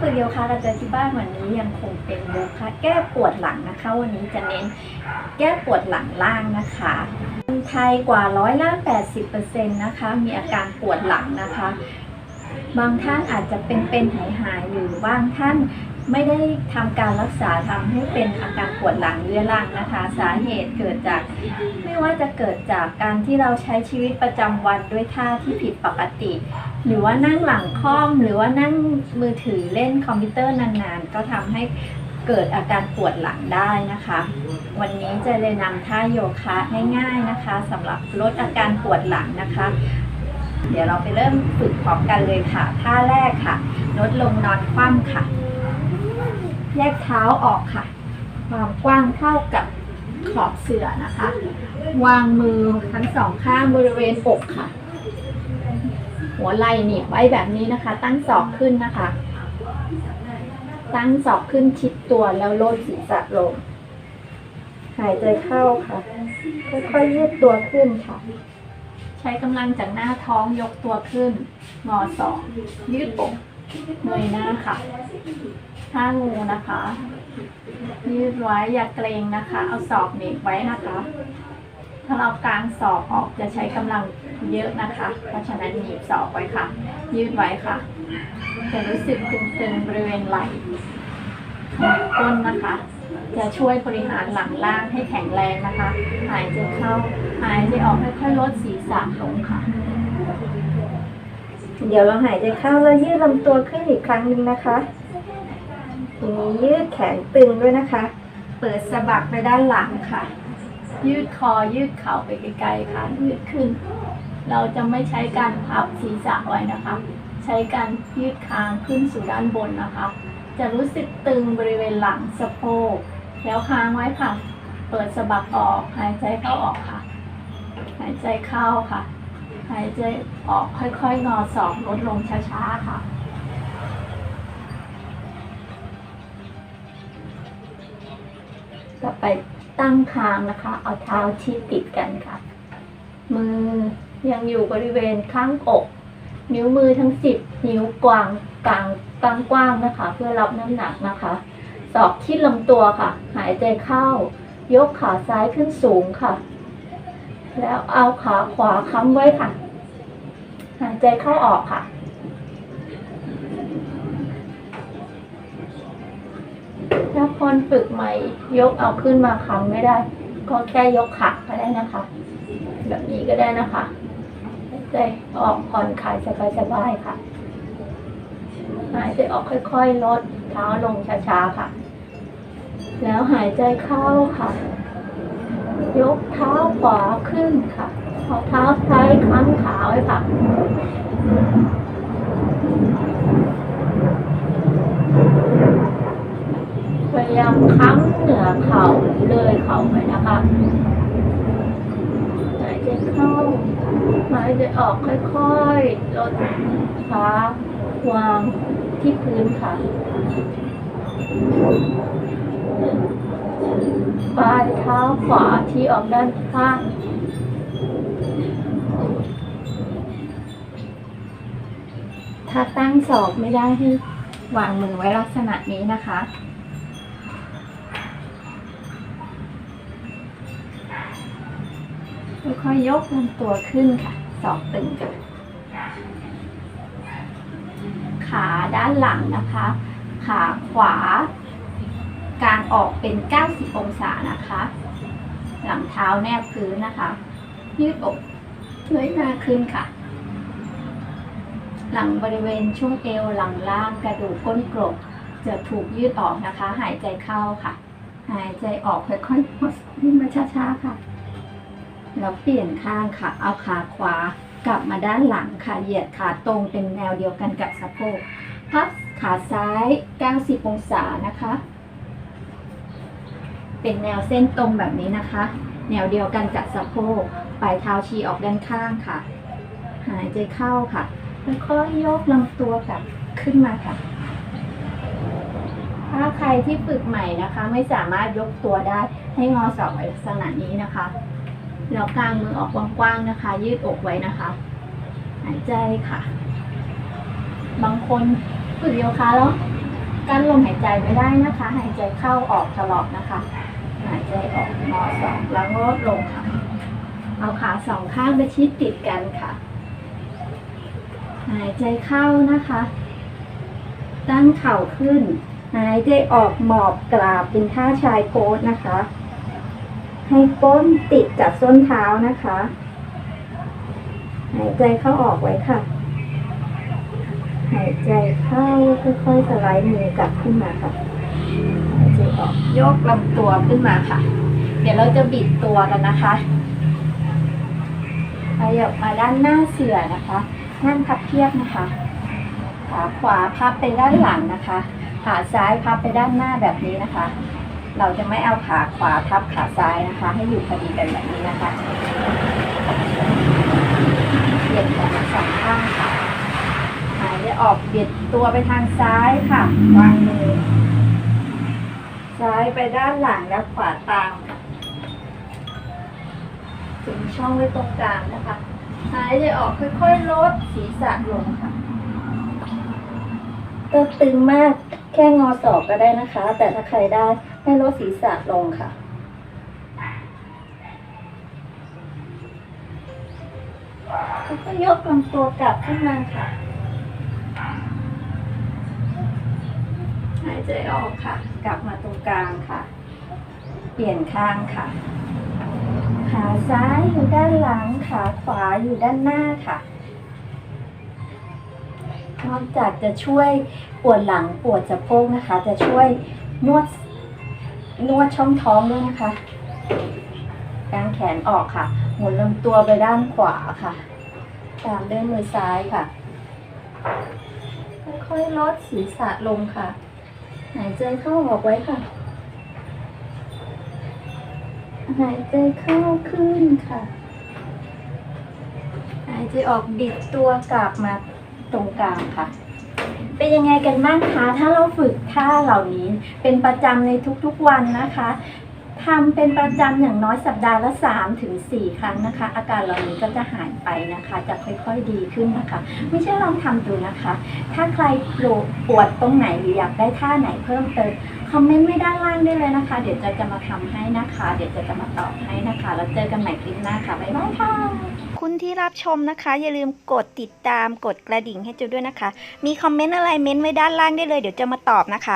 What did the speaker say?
ฝึกโยคะเราจะที่บ้านวันนี้ยังคงเป็นโยคะแก้ปวดหลังนะคะ วันนี้จะเน้นแก้ปวดหลังล่างนะคะคนไทยกว่าร้อยละ80%นะคะ มีอาการปวดหลังนะคะ บางท่านอาจจะเป็นเป็นหายหายอยู่บางท่านไม่ได้ทำการรักษาทำให้เป็นอาการปวดหลังเรื้อรังนะคะ สาเหตุเกิดจาก ไม่ว่าจะเกิดจากการที่เราใช้ชีวิตประจำวันด้วยท่าที่ผิดปกติ หรือว่านั่งหลังค่อมหรือว่านั่งมือถือเล่นคอมพิวเตอร์นานๆ ก็ทำให้เกิดอาการปวดหลังได้นะคะ วันนี้จะเลยนำท่าโยคะง่ายๆนะคะสำหรับลดอาการปวดหลังนะคะ เดี๋ยวเราไปเริ่มฝึกพร้อมกันเลยค่ะ ท่าแรกค่ะลดลงนอนคว่ำค่ะ แยกเท้าออกค่ะ ความกว้างเท่ากับขอบเสื่อนะคะ วางมือทั้งสองข้างบริเวณอกค่ะ หัวไหล่หนีบไว้แบบนี้นะคะ ตั้งศอกขึ้นนะคะ ตั้งศอกขึ้นชิดตัวแล้วโลดศีรษะลง หายใจเข้าค่ะ ค่อยๆยืดตัวขึ้นค่ะ ใช้กำลังจากหน้าท้องยกตัวขึ้นงอศอกยืดอกเงยหน้าค่ะท่างูนะคะ ยืดไว้อย่าเกรงนะคะ เอาศอกหนีบไว้นะคะ ถ้าเรากางศอกออกจะใช้กำลังเยอะนะคะ เพราะฉะนั้นหนีบศอกไว้ค่ะ ยืดไว้ค่ะ จะรู้สึกตึงๆบริเวณไหล่ก้นนะคะ จะช่วยบริหารหลังล่างให้แข็งแรงนะคะ หายใจเข้า หายใจออกค่อยๆลดศีรษะลงค่ะ เดี๋ยวเราหายใจเข้าแล้วยืดลำตัวขึ้นอีกครั้งหนึ่งนะคะทีนี้ยืดแขนตึงด้วยนะคะ เปิดสะบักไปด้านหลังค่ะ ยืดคอยืดเข่าไปไกลๆค่ะ ยืดขึ้น เราจะไม่ใช้การพับศีรษะไว้นะคะ ใช้การยืดคางขึ้นสู่ด้านบนนะคะ จะรู้สึกตึงบริเวณหลังสะโพกแล้วค้างไว้ค่ะ เปิดสะบักออกหายใจเข้าออกค่ะ หายใจเข้าค่ะ หายใจออกค่อยๆงอศอกลดลงช้าๆค่ะต่อไป ตั้งคางนะคะ เอาเท้าชี้ติดกันค่ะ มือยังอยู่บริเวณข้างอก นิ้วมือทั้งสิบนิ้วกวางกลางกลางกว้างนะคะ เพื่อรับน้ำหนักนะคะศอกคิดลำตัวค่ะ หายใจเข้า ยกขาซ้ายขึ้นสูงค่ะ แล้วเอาขาขวาค้ำไว้ค่ะ หายใจเข้าออกค่ะ ถ้า คนฝึกใหม่ ยกเอาขึ้นมาค้ำไม่ได้ ก็แค่ยกขาก็ได้นะคะ แบบนี้ก็ได้นะคะใจออกผ่อนคลายสบายๆค่ะหายใจออกค่อยๆ ลดเท้าลงช้าๆค่ะ แล้วหายใจเข้าค่ะ ยกเท้าขวาขึ้นค่ะเอาเท้าซ้ายค้ำขาไว้ค่ะ พยายามค้ำเหนือเข่าหรือเลยเข่าไปนะคะหายใจเข้าหายใจออกค่อยๆลดขาวางที่พื้นค่ะปลายเท้าขวาที่ออกด้านข้างถ้าตั้งศอกไม่ได้ให้วางมือไว้ลักษณะนี้นะคะ ค่อยๆยกลำตัวขึ้นค่ะศอกตึงค่ะ ขาด้านหลังนะคะ ขาขวา กางออกเป็น 90 องศานะคะ หลังเท้าแนบพื้นนะคะ ยืดอกเลื่อยหน้าขึ้นค่ะ หลังบริเวณช่วงเอวหลังล่างกระดูกก้นกรกจะถูกยืดออกนะคะ หายใจเข้าค่ะ หายใจออกค่อยๆนิ่งมาช้าๆค่ะ แล้วเปลี่ยนข้างค่ะ เอาขาขวากลับมาด้านหลังค่ะเหยียดขาตรงเป็นแนวเดียวกันกับสะโพกพับขาซ้าย 90 องศานะคะ เป็นแนวเส้นตรงแบบนี้นะคะ แนวเดียวกันกับสะโพกปลายเท้าชี้ออกด้านข้างค่ะ หายใจเข้าค่ะแล้วก็ยกลำตัวกลับขึ้นมาค่ะ ถ้าใครที่ฝึกใหม่นะคะ ไม่สามารถยกตัวได้ให้งอศอกไว้ลักษณะนี้นะคะ แล้วกางมือออกกว้างๆนะคะ ยืดอกไว้นะคะ หายใจค่ะ บางคนฝึกโยคะแล้วกั้นลมหายใจไม่ได้นะคะ หายใจเข้าออกตลอดนะคะ หายใจออกงอสองแล้วงดลงค่ะ เอาขาสองข้างไปชิดติดกันค่ะ หายใจเข้านะคะ ตั้งเข่าขึ้น หายใจออกหมอบกราบเป็นท่าชายโพสนะคะ ให้ก้นติดกับส้นเท้านะคะ หายใจเข้าออกไว้ค่ะ หายใจเข้าค่อยๆสไลด์มือกลับขึ้นมาค่ะ หายใจออกยกลำตัวขึ้นมาค่ะ เดี๋ยวเราจะบิดตัวกันนะคะขยับมาด้านหน้าเสือนะคะนั่งพับเพียบนะคะ ขาขวาพับไปด้านหลังนะคะ ขาซ้ายพับไปด้านหน้าแบบนี้นะคะ เราจะไม่เอาขาขวาทับขาซ้ายนะคะ ให้อยู่พอดีกันแบบนี้นะคะเปลี่ยนแขนสองข้างค่ะหายใจออกเบียดตัวไปทางซ้ายค่ะวางมือซ้ายไปด้านหลังและขวาตามถึงช่องไว้ตรงกลางนะคะหายใจออกค่อยๆลดศีรษะลงค่ะตัวตึงมากแค่งอศอกก็ได้นะคะ แต่ถ้าใครได้ ให้ลดศีรษะลงค่ะ แล้วก็ยกลำตัวกลับขึ้นมาค่ะ หายใจออกค่ะ กลับมาตรงกลางค่ะ เปลี่ยนข้างค่ะ ขาซ้ายอยู่ด้านหลัง ขาขวาอยู่ด้านหน้าค่ะนอกจากจะช่วยปวดหลังปวดสะโพกนะคะ จะช่วยนวด นวดช่องท้องด้วยนะคะกางแขนออกค่ะ หมุนลำตัวไปด้านขวาค่ะ ตามด้วยมือซ้ายค่ะ ค่อยๆลดศีรษะลงค่ะ หายใจเข้าออกไว้ค่ะ หายใจเข้าขึ้นค่ะ หายใจออกบิดตัวกลับมาตรงกลางค่ะ เป็นยังไงกันบ้างคะ ถ้าเราฝึกท่าเหล่านี้ เป็นประจำในทุกๆวันนะคะทำเป็นประจำอย่างน้อยสัปดาห์ละ3ถึง4ครั้งนะคะ อาการเหล่านี้ก็จะหายไปนะคะ จะค่อยๆดีขึ้นนะคะ ไม่ใช่ลองทำดูนะคะ ถ้าใครปวดตรงไหนหรืออยากได้ท่าไหนเพิ่มเติม คอมเมนต์ไว้ด้านล่างได้เลยนะคะ เดี๋ยวจะจะมาทำให้นะคะ เดี๋ยวจะจะมาตอบให้นะคะ แล้วเจอกันใหม่คลิปหน้าค่ะ บ๊ายบายค่ะ คุณที่รับชมนะคะ อย่าลืมกดติดตามกดกระดิ่งให้จูด้วยนะคะ มีคอมเมนต์อะไรเม้นต์ไว้ด้านล่างได้เลยเดี๋ยวจะมาตอบนะคะ